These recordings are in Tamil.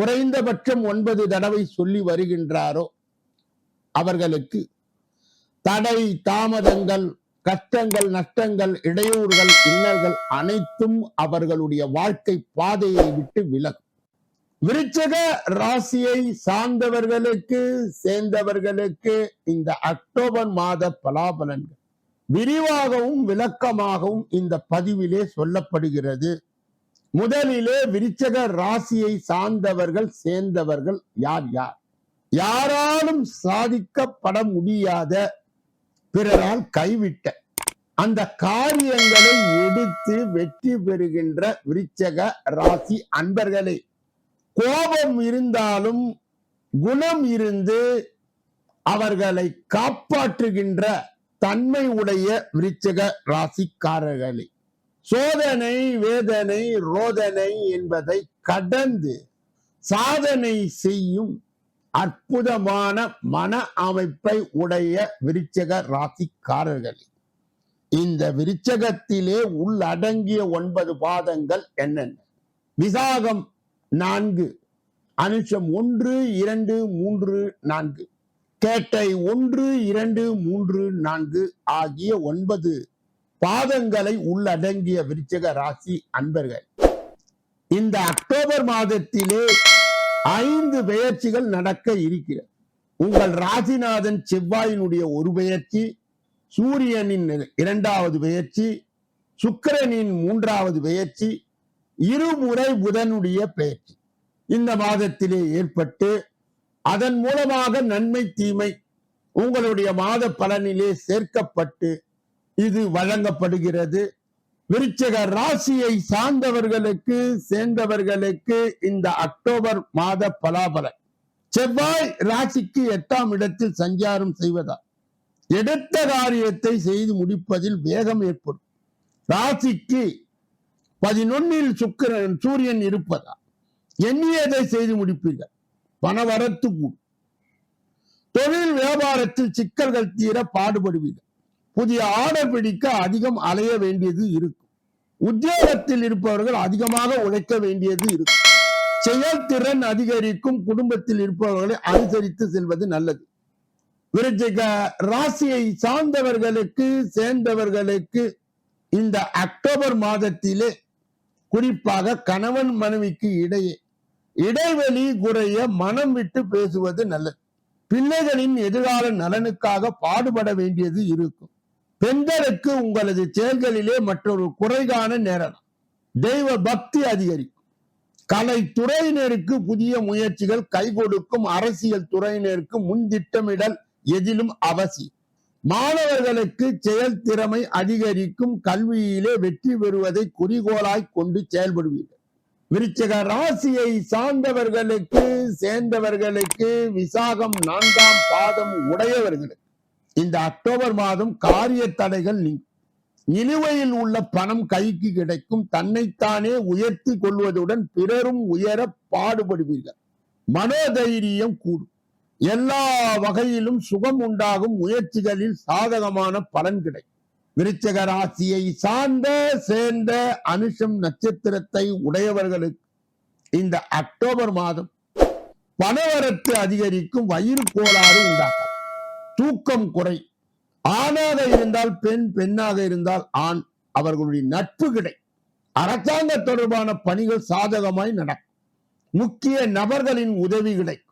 குறைந்தபட்சம் ஒன்பது தடவை சொல்லி வருகின்றாரோ அவர்களுக்கு தடை தாமதங்கள் கஷ்டங்கள் நஷ்டங்கள் இடையூறுகள் இன்னல்கள் அனைத்தும் அவர்களுடைய வாழ்க்கை பாதையை விட்டு விலகும். விருச்சக ராசியை சார்ந்தவர்களுக்கு சேர்ந்தவர்களுக்கு இந்த அக்டோபர் மாத பலாபலன்கள் விரிவாகவும் விளக்கமாகவும் இந்த பதிவிலே சொல்லப்படுகிறது. முதலிலே விருச்சக ராசியை சார்ந்தவர்கள் சேர்ந்தவர்கள் யார் யார்? யாராலும் சாதிக்கப்பட முடியாத பிறரால் கைவிட்ட அந்த காரியங்களை எடுத்து வெற்றி பெறுகின்ற விருச்சக ராசி அன்பர்களே கோபம் இருந்தாலும் குணம் இருந்து அவர்களை காப்பாற்றுகின்ற தன்மை உடைய விருச்சக ராசிக்காரர்களே. சோதனை வேதனை ரோதனை என்பதை கடந்து சாதனை செய்யும் அற்புதமான மன அமைப்பை உடைய விருச்சக ராசிக்காரர்களே. இந்த விருச்சகத்திலே உள்ளடங்கிய ஒன்பது பாதங்கள் என்னென்ன? விசாகம் நான்கு அனுஷம் ஒன்று இரண்டு மூன்று நான்கு. கேட்டை ஒன்று இரண்டு மூன்று நான்கு ஆகிய ஒன்பது பாதங்களை உள்ளடங்கிய விருச்சக ராசி அன்பர்கள். இந்த அக்டோபர் மாதத்திலே ஐந்து பெயர்ச்சிகள் நடக்க இருக்கிறது. உங்கள் ராசிநாதன் செவ்வாயினுடைய ஒரு பெயர்ச்சி சூரியனின் இரண்டாவது பெயர்ச்சி சுக்கிரனின் மூன்றாவது பெயர்ச்சி இருமுறை புதனுடைய பெயர்ச்சி. இந்த மாதத்திலே ஏற்பட்டு அதன் மூலமாக நன்மை தீமை உங்களுடைய மாத பலனிலே சேர்க்கப்பட்டு இது வழங்கப்படுகிறது. விருச்சக ராசியை சார்ந்தவர்களுக்கு சேர்ந்தவர்களுக்கு இந்த அக்டோபர் மாத பலாபலன். செவ்வாய் ராசிக்கு எட்டாம் இடத்தில் சஞ்சாரம் செய்வதால் எடுத்த காரியத்தை செய்து முடிப்பதில் வேகம் ஏற்படும். ராசிக்கு பதினொன்னில் சுக்கிரன் சூரியன் இருப்பதா எண்ணியதை செய்து முடிப்பீர்கள். பணவரத்து கூடும். தொழில் வியாபாரத்தில் சிக்கல்கள் தீர பாடுபடுவீர்கள். புதிய ஆர்டர் பிடிக்க அதிகம் அலைய வேண்டியது இருக்கும். உத்தியோகத்தில் இருப்பவர்கள் அதிகமாக உழைக்க வேண்டியது இருக்கும். செயல்திறன் அதிகரிக்கும் குடும்பத்தில் இருப்பவர்களை அனுசரித்து செல்வது நல்லது. விருச்சிக ராசியை சார்ந்தவர்களுக்கு சேர்ந்தவர்களுக்கு இந்த அக்டோபர் மாதத்திலே குறிப்பாக கணவன் மனைவிக்கு இடையே இடைவெளி குறைய மனம் விட்டு பேசுவது நல்லது. பிள்ளைகளின் எதிர்கால நலனுக்காக பாடுபட வேண்டியது இருக்கும். பெண்களுக்கு உங்களது செயல்களிலே மற்றொரு குறைகான நேரம். தெய்வ பக்தி அதிகரிக்கும். கலை துறையினருக்கு புதிய முயற்சிகள் கை கொடுக்கும் அரசியல் துறையினருக்கு முன் திட்டமிடல் எதிலும் அவசியம். மாணவர்களுக்கு செயல் திறமை அதிகரிக்கும். கல்வியிலே வெற்றி பெறுவதை குறிகோளாய் கொண்டு செயல்படுவீர்கள். விருச்சக ராசியை சார்ந்தவர்களுக்கு சேர்ந்தவர்களுக்கு விசாகம் நான்காம் பாதம் உடையவர்களுக்கு இந்த அக்டோபர் மாதம் காரிய தடைகள் நிலுவையில் உள்ள பணம் கைக்கு கிடைக்கும். தன்னைத்தானே உயர்த்தி கொள்வதுடன் பிறரும் உயர பாடுபடுவீர்கள். மனோதைரியம் கூடும். எல்லா வகையிலும் சுகம் உண்டாகும். முயற்சிகளில் சாதகமான பலன் கிடைக்கும். விருச்சக ராசியை சார்ந்த சேர்ந்த அனுஷம் நட்சத்திரத்தை உடையவர்களுக்கு இந்த அக்டோபர் மாதம் பணவரத்து அதிகரிக்கும். வயிறு கோளாறு உண்டாகும். தூக்கம் குறை. ஆணாக இருந்தால் பெண் பெண்ணாக இருந்தால் ஆண். அவர்களுடைய நட்பு கிடை. அரசாங்க தொடர்பான பணிகள் சாதகமாய் நடக்கும். முக்கிய நபர்களின் உதவி கிடைக்கும்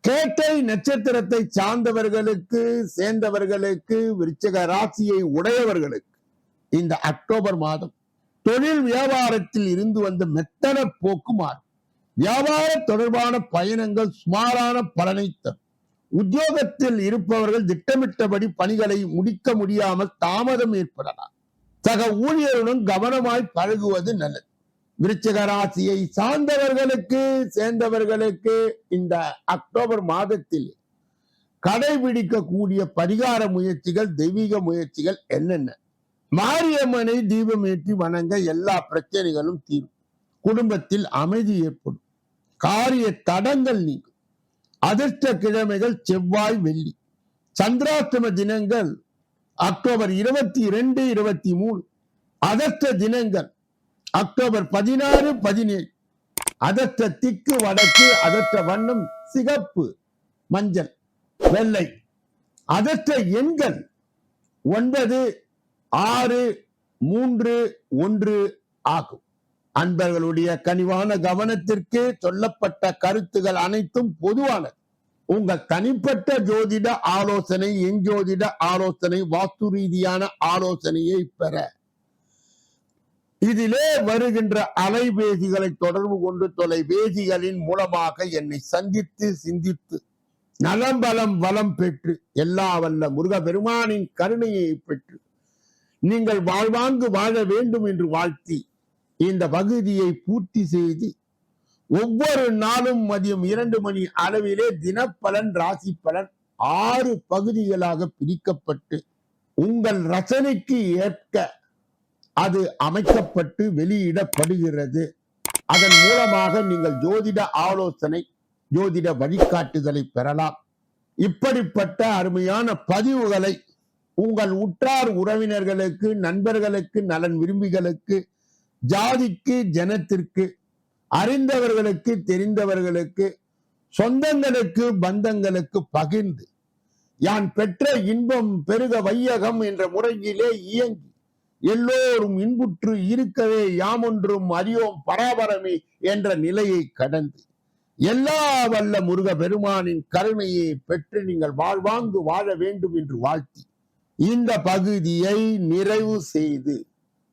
கேட்டை நட்சத்திரத்தை சார்ந்தவர்களுக்கு சேர்ந்தவர்களுக்கு விருச்சக ராசியை உடையவர்களுக்கு இந்த அக்டோபர் மாதம் தொழில் வியாபாரத்தில் இருந்து வந்த மெத்தன போக்கு மாறும். வியாபார தொடர்பான பயணங்கள் சுமாரான பலனை தரும். உத்தியோகத்தில் இருப்பவர்கள் திட்டமிட்டபடி பணிகளை முடிக்க முடியாமல் தாமதம் ஏற்படலாம். சக ஊழியருடன் கவனமாய் பழகுவது நல்லது. விருச்சிக ராசியை சார்ந்தவர்களுக்கு சேர்ந்தவர்களுக்கு இந்த அக்டோபர் மாதத்தில் கடைபிடிக்கக்கூடிய பரிகார முயற்சிகள் தெய்வீக முயற்சிகள் என்னென்ன? மாரியம்மனை தீபமேற்றி வணங்க எல்லா பிரச்சனைகளும் தீரும். குடும்பத்தில் அமைதி ஏற்படும். காரிய தடங்கள் நீங்கும். அதிர்ஷ்ட கிழமைகள் செவ்வாய் வெள்ளி. சந்திராஷ்டம தினங்கள் அக்டோபர் இருபத்தி இரண்டு இருபத்தி மூணு. அதிர்ஷ்ட தினங்கள் அக்டோபர் பதினாறு பதினேழு. அதர்ஷ்ட திக்கு வடக்கு அதிர்ஷ்ட வண்ணம் சிகப்பு மஞ்சள் வெள்ளை. அதிர்ஷ்ட எண்கள் ஒன்பது ஆறு மூன்று ஒன்று ஆகும். அன்பர்களுடைய கனிவான கவனத்திற்கு சொல்லப்பட்ட கருத்துகள் அனைத்தும் பொதுவானது. உங்கள் தனிப்பட்ட ஜோதிட ஆலோசனை என் ஜோதிட ஆலோசனை வாஸ்து ரீதியான ஆலோசனையை பெற. இதிலே வருகின்ற அலைபேசிகளை தொடர்பு கொண்டு தொலைபேசிகளின் மூலமாக என்னை சந்தித்து சிந்தித்து நலம் பலம் வளம் பெற்று எல்லா வல்ல முருக பெருமானின் கருணையை பெற்று நீங்கள் வாழ்வாங்கு வாழ வேண்டும் என்று வாழ்த்தி இந்த பகுதியை பூர்த்தி செய்து ஒவ்வொரு நாளும் மதியம் இரண்டு மணி அளவிலே தினப்பலன் ராசி பலன் ஆறு பகுதிகளாக பிரிக்கப்பட்டு உங்கள் ரசனைக்கு ஏற்க அது அமைக்கப்பட்டு வெளியிடப்படுகிறது. அதன் மூலமாக நீங்கள் ஜோதிட ஆலோசனை ஜோதிட வழிகாட்டுதலை பெறலாம். இப்படிப்பட்ட அருமையான பதிவுகளை உங்கள் உற்றார் உறவினர்களுக்கு நண்பர்களுக்கு நலன் விரும்பிகளுக்கு ஜாதிக்கு ஜனத்திற்கு அறிந்தவர்களுக்கு தெரிந்தவர்களுக்கு சொந்தங்களுக்கு பந்தங்களுக்கு பகிர்ந்து யான் பெற்ற இன்பம் பெருக வையகம் என்ற முறையிலே இயங்கி எல்லோரும் இன்புற்று இருக்கவே யாமொன்றும் அறியோம் பராபரமே என்ற நிலையை கடந்து எல்லா வல்ல முருக பெருமானின் கருணையை பெற்று நீங்கள் வாழ்வாங்கு வாழ வேண்டும் என்று வாழ்த்தி இந்த பகுதியை நிறைவு செய்து